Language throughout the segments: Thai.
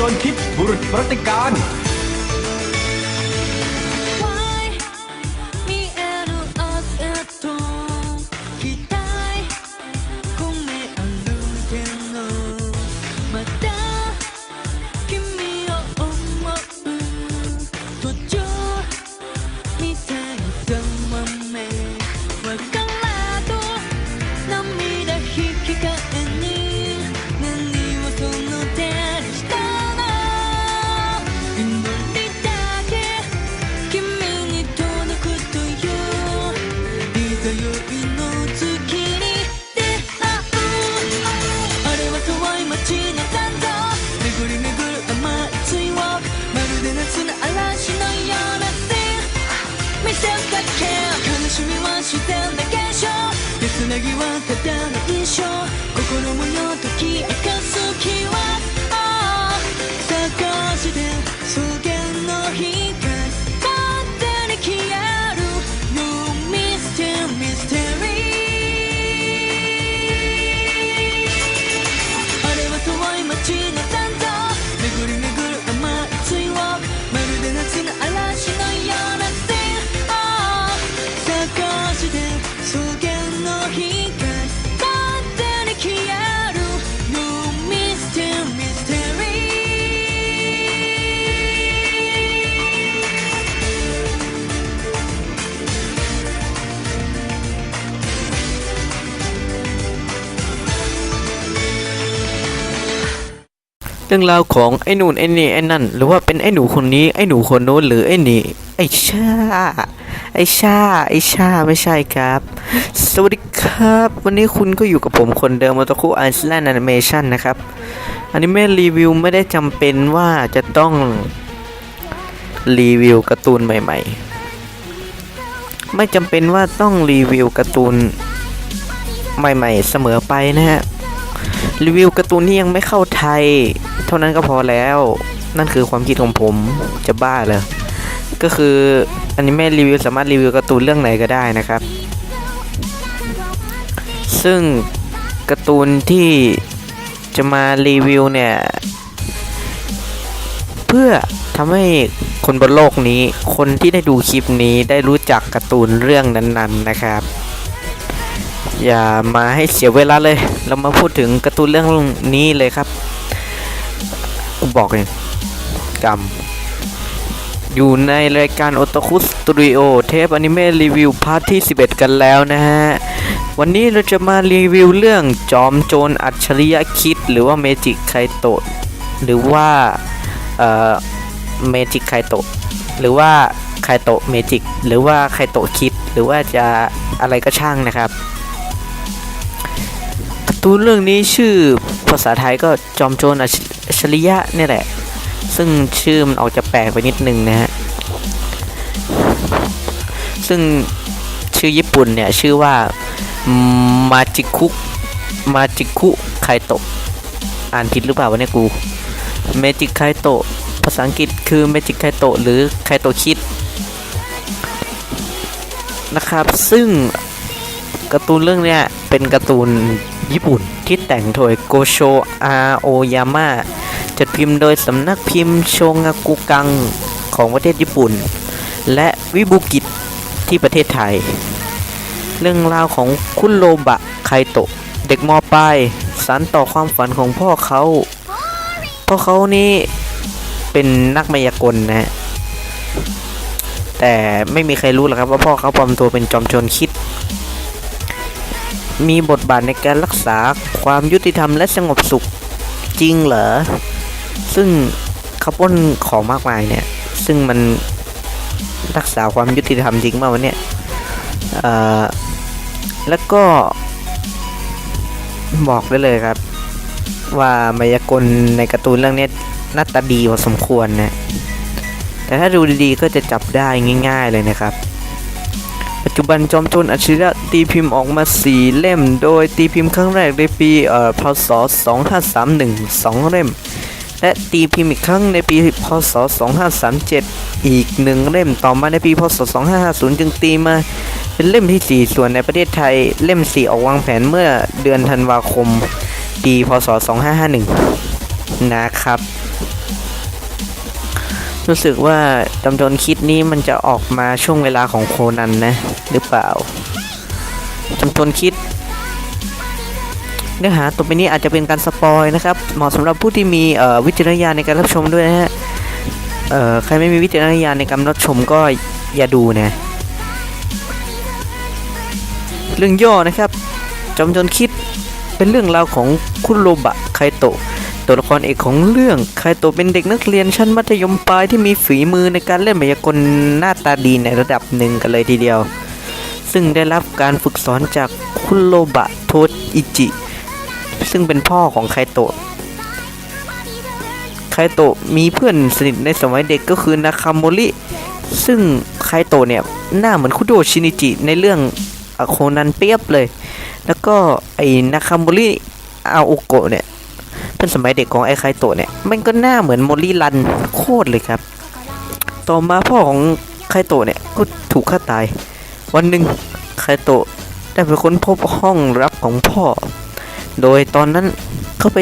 จรคิดบุรุษปฏิการ เรื่องราวของไอ้นู่นไอ้นี่ไอ้นั่น หรือว่าเป็นไอ้หนูคนนี้ไอ้หนูคนโน้นหรือไอ้นี่ไอ้ชาไอ้ชาไอ้ชาไม่ใช่ครับ สวัสดีครับ วันนี้คุณก็อยู่กับผมคนเดิมมอตคุไอซ์แลนด์แอนิเมชันนะครับอนิเมะรีวิวไม่ได้จำเป็นว่าจะต้องรีวิวการ์ตูนใหม่ ๆ ไม่จำเป็นว่าต้องรีวิวการ์ตูนใหม่ ๆ เสมอไปนะฮะ รีวิวการ์ตูนที่ยังไม่เข้าไทย เท่านั้นก็พอแล้ว นั่นคือความคิดของผมจะบ้าเลยก็คืออันิเมะรีวิวสามารถรีวิวการ์ตูนเรื่องไหนก็ได้นะครับ ซึ่งการ์ตูนที่จะมารีวิวเนี่ย เพื่อทำให้คนบนโลกนี้ คนที่ได้ดูคลิปนี้ได้รู้จักการ์ตูนเรื่องนั้นๆนะครับ อย่ามาให้เสียเวลาเลย เรามาพูดถึงการ์ตูนเรื่องนี้เลยครับกูบอกเลยกรรมอยู่ในรายการโอต k u สตูดิโอเทปอนิเมะรีวิวพาร์ทที่ 11 กันแล้วนะฮะ วันนี้เราจะมารีวิวเรื่องจอมโจรอัจฉริยะคิด หรือว่าเมจิกไคโตะหรือว่าเอ่อเมจิกไคโตะหรือว่าไคโตะเมจิกหรือว่าไคโตะคิด หรือว่าจะอะไรก็ช่างนะครับ ตูนเรื่องนี้ชื่อภาษาไทยก็จอมโจรอัจฉริยะนี่แหละ ซึ่งชื่อมันออกจะแปลกไปนิดนึงนะฮะ ซึ่งชื่อญี่ปุ่นเนี่ย ชื่อว่ามาจิคุมาจิคุไคโตะอ่านผิดหรือเปล่าวะเนี่ยกูเมจิไคโตะภาษาอังกฤษคือเมจิไคโตะหรือไคโตะคิดนะครับ ซึ่งการ์ตูนเรื่องเนี้ย เป็นการ์ตูนญี่ปุ่นที่แต่งโดยโกโชอาโอยาม่าจัดพิมพ์โดยสำนักพิมพ์โชงากุกังของประเทศญี่ปุ่น และวิบุกิตที่ประเทศไทย เรื่องราวของคุณโรบะไคโตะ เด็กมปลายสานต่อความฝันของพ่อเขาพ่อเขานี่เป็นนักมายากลนะฮะแต่ไม่มีใครรู้หรอกครับว่าพ่อเขาปลอมตัวเป็นจอมโจรคิด มีบทบาทในการรักษาความยุติธรรมและสงบสุขจริงเหรอ ซึ่งเขาปล้นของมากมายเนี่ย ซึ่งมันรักษาความยุติธรรมจริงมากวันเนี่ยแล้วก็บอกได้เลยครับ ว่ามายากลในการ์ตูนเรื่องนี้หน้าตาดีพอสมควรนะแต่ถ้าดูดีๆก็จะจับได้ง่าย ๆเลยนะครับ จุบันจอมโจรอัจฉริยะตีพิมพ์ออกมา 4 เล่ม โดยตีพิมพ์ครั้งแรกในปีเอ่อพศ 2531 2 เล่ม และตีพิมพ์อีกครั้งในปีพศ 2537 อีก 1 เล่มต่อมาในปีพศ 2550 จึงตีมาเป็นเล่มที่ 4 ส่วนในประเทศไทยเล่ม 4 ออกวางแผนเมื่อเดือนธันวาคม ปีพศ 2551 นะครับ รู้สึกว่าจำจนคิดนี้มันจะออกมาช่วงเวลาของโคนันนะ หรือเปล่าจำจนคิด เนื้อหาตัวไปนี้อาจจะเป็นการสปอยนะครับ เหมาะสำหรับผู้ที่มีวิจารณญาณในการรับชมด้วยนะฮะใครไม่มีวิจารณญาณในการรับชมก็อย่าดูนะเรื่องย่อนะครับจำจนคิดเป็นเรื่องราวของคุณโรบะไคโตะ ตัวละครเอกของเรื่องไคโตะเป็นเด็กนักเรียนชั้นมัธยมปลายที่มีฝีมือในการเล่นมายากลหน้าตาดีในระดับหนึ่งกันเลยทีเดียว ซึ่งได้รับการฝึกสอนจากคุโรบะโทอิจิ ซึ่งเป็นพ่อของไคโตะไคโตะมีเพื่อนสนิทในสมัยเด็กก็คือนาคาโมริซึ่งไคโตะเนี่ยหน้าเหมือนคุโดชินิจิในเรื่องอโคนันเปียบเลย แล้วก็ไอ้นาคาโมริอาโอโกะเนี่ย เพื่อนสมัยเด็กของไอ้ไคโตะเนี่ย มันก็หน้าเหมือนโมริรันโคตรเลยครับ ต่อมาพ่อของไคโตะเนี่ยก็ถูกฆ่าตาย วันหนึ่งไคโตะได้ไปค้นพบห้องรับของพ่อ โดยตอนนั้นเขาไป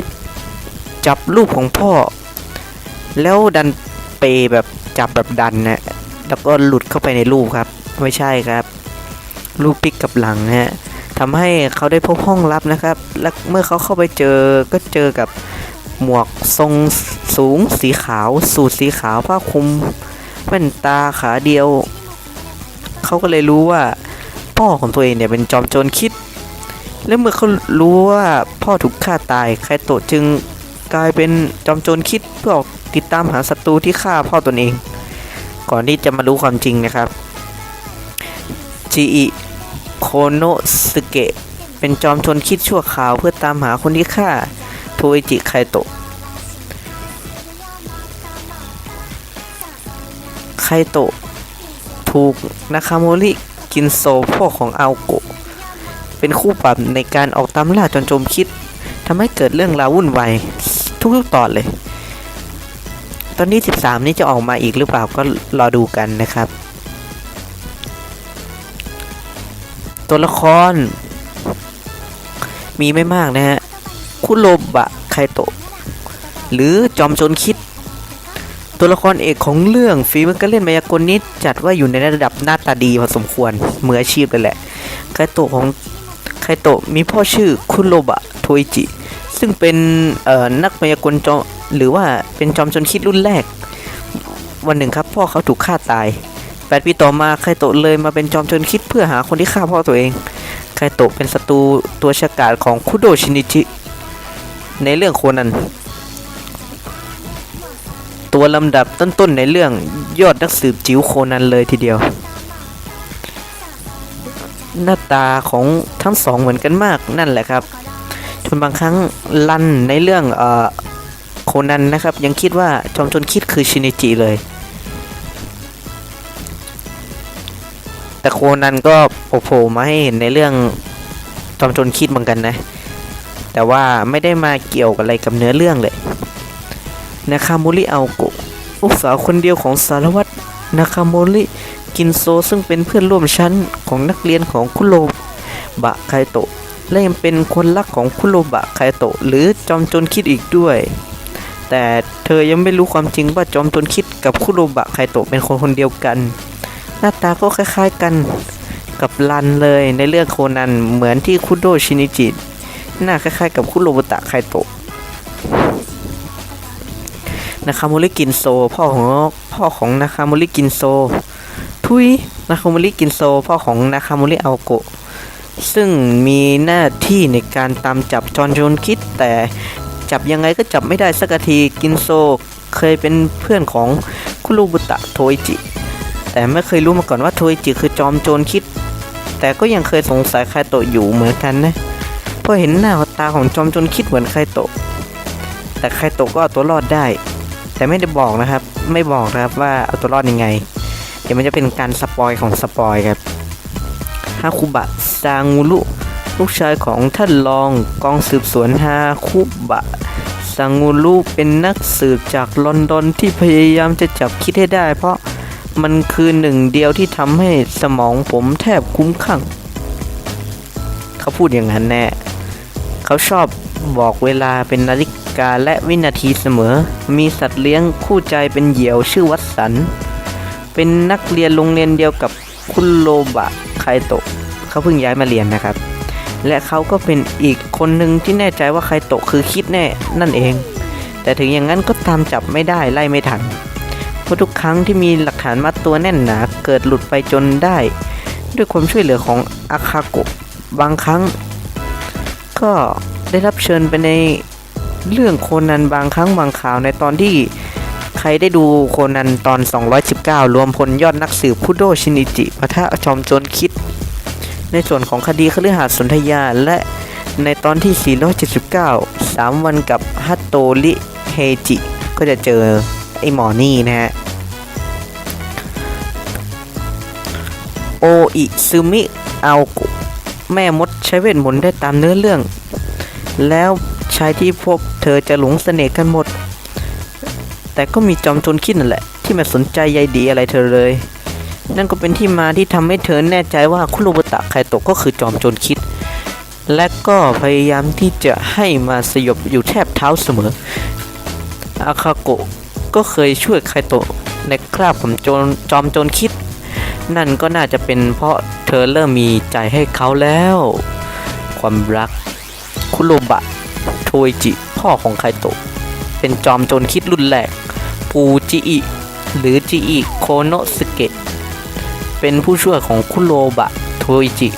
จับรูปของพ่อ แล้วดันไปแบบจับแบบดันนะแล้วก็หลุดเข้าไปในรูปครับ ไม่ใช่ครับ รูปปิกกับหลังนะฮะ ทำให้เขาได้พบห้องลับนะครับ และเมื่อเขาเข้าไปเจอก็เจอกับหมวกทรงสูงสีขาว สูทสีขาวผ้าคลุมแว่นตาขาเดียว เขาก็เลยรู้ว่า พ่อของตัวเองเนี่ยเป็นจอมโจรคิด และเมื่อเขารู้ว่าพ่อถูกฆ่าตายไคโตะจึงกลายเป็นจอมโจรคิดเพื่ออติดตามหาศัตรูที่ฆ่าพ่อตนเอง ก่อนที่จะมารู้ความจริงนะครับจีอิ โคโนสึเกะ เป็นจอมโจรคิดชั่วคราวเพื่อตามหาคนที่ฆ่าโทอิจิไคโตะไคโตะถูกนาคาโมริกินโซพ่อของอาโกะ เป็นคู่ปรับในการออกตามล่าจนจมคิดทำให้เกิดเรื่องราววุ่นวายทุกๆตอนเลย ตอนนี้ 13 นี้จะออกมาอีกหรือเปล่าก็รอดูกันนะครับ ตัวละคร มีไม่มากนะฮะ คุโรบะไคโตะ หรือจอมโจรคิด ตัวละครเอกของเรื่องฝีมือการเล่นมายากลนี้จัดว่าอยู่ในระดับหน้าตาดีพอสมควรมืออาชีพเลยแหละ ไคโตะของไคโตะมีพ่อชื่อคุโรบะโทอิจิ ซึ่งเป็นนักมายากลจอมหรือว่าเป็นจอมชนคิดรุ่นแรก วันหนึ่งครับพ่อเขาถูกฆ่าตาย แปดปีต่อมาไคโตะเลยมาเป็นจอมชนคิดเพื่อหาคนที่ฆ่าพ่อตัวเองไคโตะเป็นศัตรูตัวฉกาจของคุโดชินิจิในเรื่องโคนันตัวลำดับต้นๆในเรื่องยอดนักสืบจิ๋วโคนันเลยทีเดียว หน้าตาของทั้งสองเหมือนกันมากนั่นแหละครับจนบางครั้งลันในเรื่องเอ่อโคนันนะครับ ยังคิดว่าจอมจนคิดคือชินิจิเลย แต่โคนันก็โผล่มาให้เห็นในเรื่องจอมโจนคิดเหมือนกันนะ แต่ว่าไม่ได้มาเกี่ยวกับอะไรกับเนื้อเรื่องเลยนาคาโมริอาโกะลูกสาวคนเดียวของสารวัตรนาคาโมริกินโซซึ่งเป็นเพื่อนร่วมชั้นของนักเรียนของคุโรบะไคโตะและยังเป็นคนรักของคุโรบะไคโตะหรือจอมโจรคิดอีกด้วย แต่เธอยังไม่รู้ความจริงว่าจอมโจรคิดกับคุโรบะไคโตะเป็นคนคนเดียวกัน หน้าตาก็คล้ายๆกันกับรันเลยในเรื่องโคนันเหมือนที่คุโดชินิจิหน้าคล้ายๆกับคุโรบุตะไคโตะนาคาโมริกินโซ พ่อของพ่อของนาคาโมริกินโซ ทุยนาคาโมริกินโซ พ่อของนาคาโมริอาโกะซึ่งมีหน้าที่ในการตามจับจอนโจนคิดแต่จับยังไงก็จับไม่ได้สักทีกินโซ เคยเป็นเพื่อนของคุโรบุตะโทอิจิ แต่ไม่เคยรู้มาก่อนว่าโทอิจิคือจอมโจรคิด แต่ก็ยังเคยสงสัยไคโตะอยู่เหมือนกันนะเพราะเห็นหน้าตาของจอมโจรคิดเหมือนไคโตะ แต่ไคโตะก็เอาตัวรอดได้ แต่ไม่ได้บอกนะครับ ไม่บอกนะครับว่าเอาตัวรอดยังไง เดี๋ยวมันจะเป็นการสปอยของสปอยครับฮาคุบะซางูรุลูกชายของท่านรองกองสืบสวนฮาคุบะซางูรุเป็นนักสืบจากลอนดอนที่พยายามจะจับคิดให้ได้ เพราะ มันคือหนึ่งเดียวที่ทำให้สมองผมแทบคุ้มข้างเขาพูดอย่างนั้นแน่ เขาชอบบอกเวลาเป็นนาฬิกาและวินาทีเสมอ มีสัตว์เลี้ยงคู่ใจเป็นเหยี่ยวชื่อวัตสัน เป็นนักเรียนโรงเรียนเดียวกับคุณโรบะไคโตะ เขาเพิ่งย้ายมาเรียนนะครับ และเขาก็เป็นอีกคนหนึ่งที่แน่ใจว่าไคโตะคือคิดแน่นั่นเอง แต่ถึงอย่างนั้นก็ตามจับไม่ได้ไล่ไม่ทัน เพราะทุกครั้งที่มีหลักฐานมัดตัวแน่นหนาเกิดหลุดไปจนได้ ด้วยความช่วยเหลือของอาคาโกะบางครั้ง ก็ได้รับเชิญไปในเรื่องโคนันบางครั้งบางข่าวในตอนที่ใครได้ดูโคนันตอน 219 รวมพลยอดนักสืบคุโดชินิจิปะทะจอมโจรคิด ในส่วนของคดีคฤหาสน์สนธยา และในตอนที่ 479 3 วันกับฮัตโตริเฮจิ ก็จะเจอไอหมอนี่นะฮะ โออิซึมิอากะแม่มดใช้เวทมนต์ได้ตามเนื้อเรื่อง แล้วชายที่พบเธอจะหลงเสน่ห์กันหมด แต่ก็มีจอมโจรคิดนั่นแหละ ที่ไม่สนใจใยดีอะไรเธอเลย นั่นก็เป็นที่มาที่ทำให้เธอแน่ใจว่าคุโรบุตะไคโตะก็คือจอมโจรคิด และก็พยายามที่จะให้มาสยบอยู่แทบเท้าเสมอ อาคาโกะก็เคยช่วยไคโตะในคราบของโจรจอมโจรคิด นั่นก็น่าจะเป็นเพราะเธอเริ่มมีใจให้เขาแล้ว ความรัก คุโรบะ โทยจิ พ่อของไคโตะ เป็นจอมโจรคิดรุนแรกปูจิอิ หรือจิอิโคโนสเกะ เป็นผู้ช่วยของคุโรบะ โทยจิ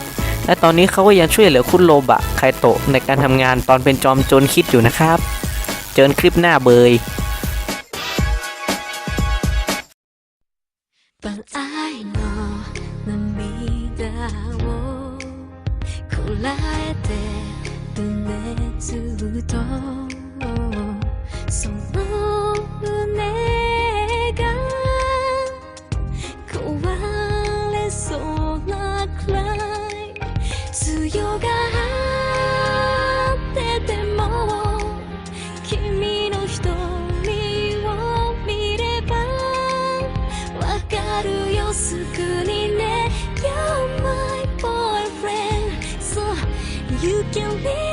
และตอนนี้เขาก็ยังช่วยเหลือคุโรบะ ไคโตะในการทำงานตอนเป็นจอมโจรคิดอยู่นะครับ เจอกันคลิปหน้าเบย こらえてるねずっとその胸が壊れそうなくらい強がってても君の瞳を見ればわかるよすぐに。Can be